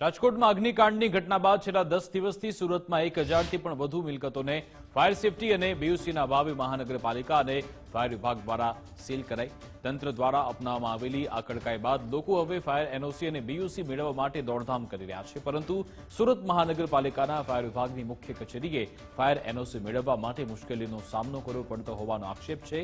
રાજકોટમાં અગ્નિકાંડની ઘટના બાદ છેલ્લા દસ દિવસથી સુરતમાં એક હજારથી પણ વધુ મિલકતોને ફાયર સેફટી અને બીયુસીના ભાવે મહાનગરપાલિકા અને ફાયર વિભાગ દ્વારા સીલ કરાઈ. તંત્ર દ્વારા અપનાવવામાં આવેલી આ કડકાઈ બાદ લોકો હવે ફાયર એનઓસી અને બીયુસી મેળવવા માટે દોડધામ કરી રહ્યા છે. પરંતુ સુરત મહાનગરપાલિકાના ફાયર વિભાગની મુખ્ય કચેરીએ ફાયર એનઓસી મેળવવા માટે મુશ્કેલીનો સામનો કરવો પડતો હોવાનો આક્ષેપ છે.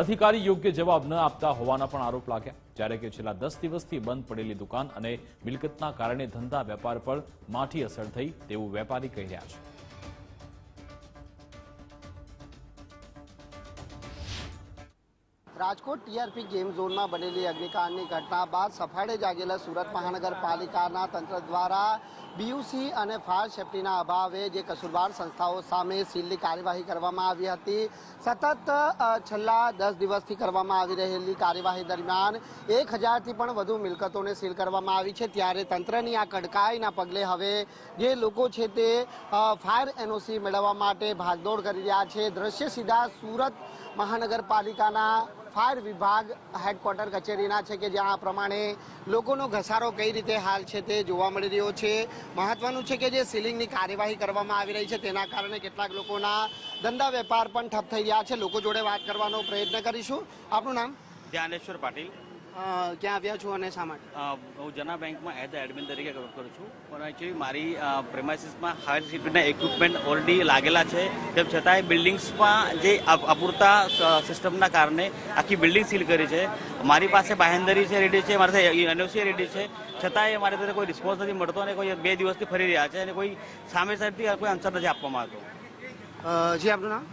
અધિકારી યોગ્ય જવાબ ન આપતા હોવાના પણ આરોપ લાગ્યા. જ્યારે કે છેલ્લા દસ દિવસથી બંધ પડેલી દુકાન અને મિલકતના કારણે ધંધા વેપાર પર માઠી અસર થઈ તેવું વેપારી કહી રહ્યા છે. રાજકોટ ટીઆરપી ગેમ ઝોનમાં બનેલી અગ્નિકાંડની ઘટના બાદ સફાળે જાગેલા સુરત મહાનગરપાલિકાના તંત્ર દ્વારા બીયુસી અને ફાયર સેફટીના અભાવે જે કસૂરવાર સંસ્થાઓ સામે સીલની કાર્યવાહી કરવામાં આવી હતી, સતત છેલ્લા દસ દિવસથી કરવામાં આવી રહેલી કાર્યવાહી દરમિયાન એક હજારથી પણ વધુ મિલકતોને સીલ કરવામાં આવી છે. ત્યારે તંત્રની આ કડકાઈના પગલે હવે જે લોકો છે તે ફાયર એનઓસી મેળવવા માટે ભાગદોડ કરી રહ્યા છે. દ્રશ્ય સીધા સુરત મહાનગરપાલિકાના ફાયર વિભાગ હેડક્વાર્ટર કચેરીના છે કે જ્યાં આ પ્રમાણે લોકોનો ઘસારો કઈ રીતે હાલ છે તે જોવા મળી રહ્યો છે. મહત્વનું છે કે જે સીલિંગની કાર્યવાહી કરવામાં આવી રહી છે, તેના કારણે કેટલાક લોકોના ધંધા વેપાર પણ ઠપ થઈ રહ્યા છે. લોકો જોડે વાત કરવાનો પ્રયત્ન કરીશું. આપનું નામ? ધ્યાનેશ્વર પાટીલ. ક્યાં આવ્યા છો અને શા માટે? હું જના બેંકમાં એઝ અ એડમિન તરીકે વર્ક કરું છું. પણ એકચ્યુઅલી મારી પ્રેમાઇસીસમાં હાયર સિક્યુરિટીના ઇક્વિપમેન્ટ ઓલરેડી લાગેલા છે. તેમ છતાંય બિલ્ડિંગ્સમાં જે અપૂરતા સિસ્ટમના કારણે આખી બિલ્ડિંગ સીલ કરી છે. મારી પાસે બાહેંદરી છે રેડી છે મારી પાસે એનઓસી રેડી છે. છતાંય મારે ત્યારે કોઈ રિસ્પોન્સ નથી મળતો અને કોઈ બે દિવસથી ફરી રહ્યા છે અને કોઈ સામે સાઈડથી કોઈ આન્સર નથી આપવામાં આવતો. જી આપનું નામ?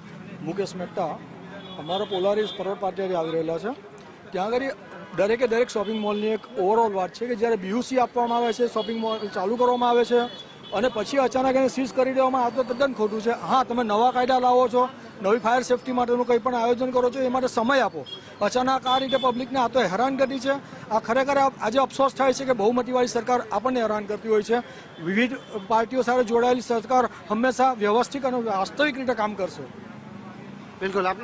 મુકેશ મહેતા. અમારા પોલારીસ પરોડ પાટિયાથી આવી રહેલા છે. ત્યાં આગળ દરેકે દરેક શોપિંગ મોલની એક ઓવરઓલ વાત છે કે જ્યારે બીયુસી આપવામાં આવે છે શોપિંગ મોલ ચાલુ કરવામાં આવે છે અને પછી અચાનક એને સીઝ કરી દેવામાં આવે તો તદ્દન ખોટું છે. હા, તમે નવા કાયદા લાવો છો, નવી ફાયર સેફટી માટેનું કંઈ પણ આયોજન કરો છો એ માટે સમય આપો. અચાનક આ રીતે પબ્લિકને આ તો હેરાન કરી છે. આ ખરેખર આજે અફસોસ થાય છે કે બહુમતીવાળી સરકાર આપણને હેરાન કરતી હોય છે. વિવિધ પાર્ટીઓ સાથે જોડાયેલી સરકાર હંમેશા વ્યવસ્થિત અને વાસ્તવિક રીતે કામ કરશે. બિલકુલ. નામ?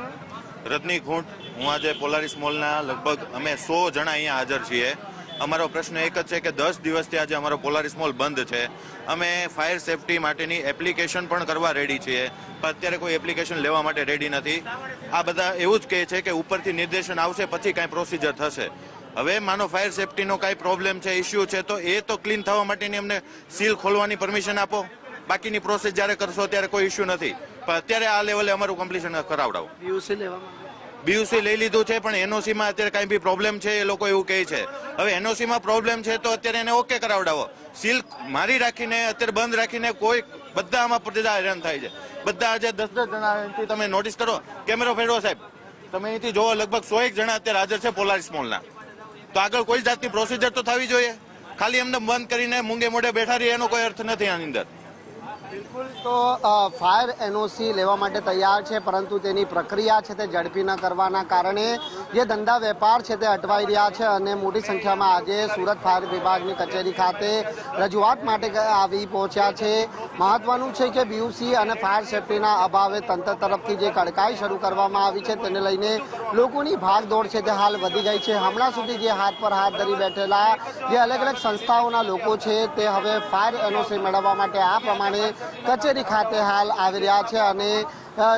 રત્ની ખૂંટ, હું આજે પોલારીસ મોલના લગભગ અમે સો જણા અહીંયા હાજર છીએ. અમારો પ્રશ્ન એક જ છે કે દસ દિવસથી આજે અમારો પોલારિસ મોલ બંધ છે. અમે ફાયર સેફટી માટેની એપ્લિકેશન પણ કરવા રેડી છીએ, પણ અત્યારે કોઈ એપ્લિકેશન લેવા માટે રેડી નથી. આ બધા એવું જ કહે છે કે ઉપરથી નિર્દેશન આવશે, પછી કાંઈ પ્રોસિજર થશે. હવે માનો ફાયર સેફટીનો કાંઈ પ્રોબ્લેમ છે ઇસ્યુ છે, તો એ તો ક્લીન થવા માટેની અમને સીલ ખોલવાની પરમિશન આપો. બાકીની પ્રોસેસ જ્યારે કરશો ત્યારે કોઈ ઇસ્યુ નથી. અત્યારે આ લેવલે અમારું કમ્પ્લીશન કરાવડાવો. બીયુસી લેવા. બીયુસી લઈ લીધું છે પણ એનઓસી માં અત્યારે કાંઈ બી પ્રોબ્લેમ છે એ લોકો એવું કહે છે. હવે એનઓસી માં પ્રોબ્લેમ છે તો અત્યારે એને ઓકે કરાવડાવો. સીલ મારી રાખીને અત્યારે બંધ રાખીને કોઈ બધા આમાં બધા હેરાન થાય છે. બધા આજે દસ દસ જણા તમે નોટિસ કરો કેમેરો ફેરવો સાહેબ. તમે અહીંથી જોવો લગભગ સો એક જણા અત્યારે હાજર છે પોલારિસ મોલના તો આગળ કોઈ જાતની પ્રોસિજર તો થવી જોઈએ. ખાલી એમને બંધ કરીને મૂંગે મોઢે બેઠા રહી એનો કોઈ અર્થ નથી આની અંદર. બિલકુલ, તો ફાયર એનઓસી લેવા માટે તૈયાર છે, પરંતુ તેની પ્રક્રિયા છે તે ઝડપી ન કરવાના કારણે જે ધંધા વેપાર છે તે અટવાઈ રહ્યા છે અને મોટી સંખ્યામાં આજે સુરત ફાયર વિભાગની કચેરી ખાતે રજૂઆત માટે આવી પહોંચ્યા છે. મહત્વનું છે કે બીયુસી અને ફાયર સેફટીના અભાવે તંત્ર તરફથી જે કડકાઈ શરૂ કરવામાં આવી છે તેને લઈને લોકોની ભાગદોડ છે તે હાલ વધી ગઈ છે. હમણાં સુધી જે હાથ પર હાથ ધરી બેઠેલા જે અલગ અલગ સંસ્થાઓના લોકો છે તે હવે ફાયર એનઓસી મેળવવા માટે આ પ્રમાણે કચેરી ખાતે હાલ આવી રહ્યા છે અને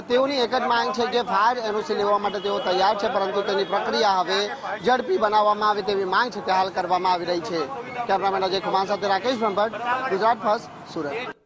તેઓની એક જ માંગ છે કે ફાયર એનઓસી લેવા માટે તેઓ તૈયાર છે, પરંતુ તેની પ્રક્રિયા હવે ઝડપી બનાવવામાં આવે તેવી માંગ છે તે હાલ કરવામાં આવી રહી છે. કેમેરામેન અજય કુમાર સાથે રાકેશ ભંભટ ગુજરાત ફર્સ્ટ, સુરત.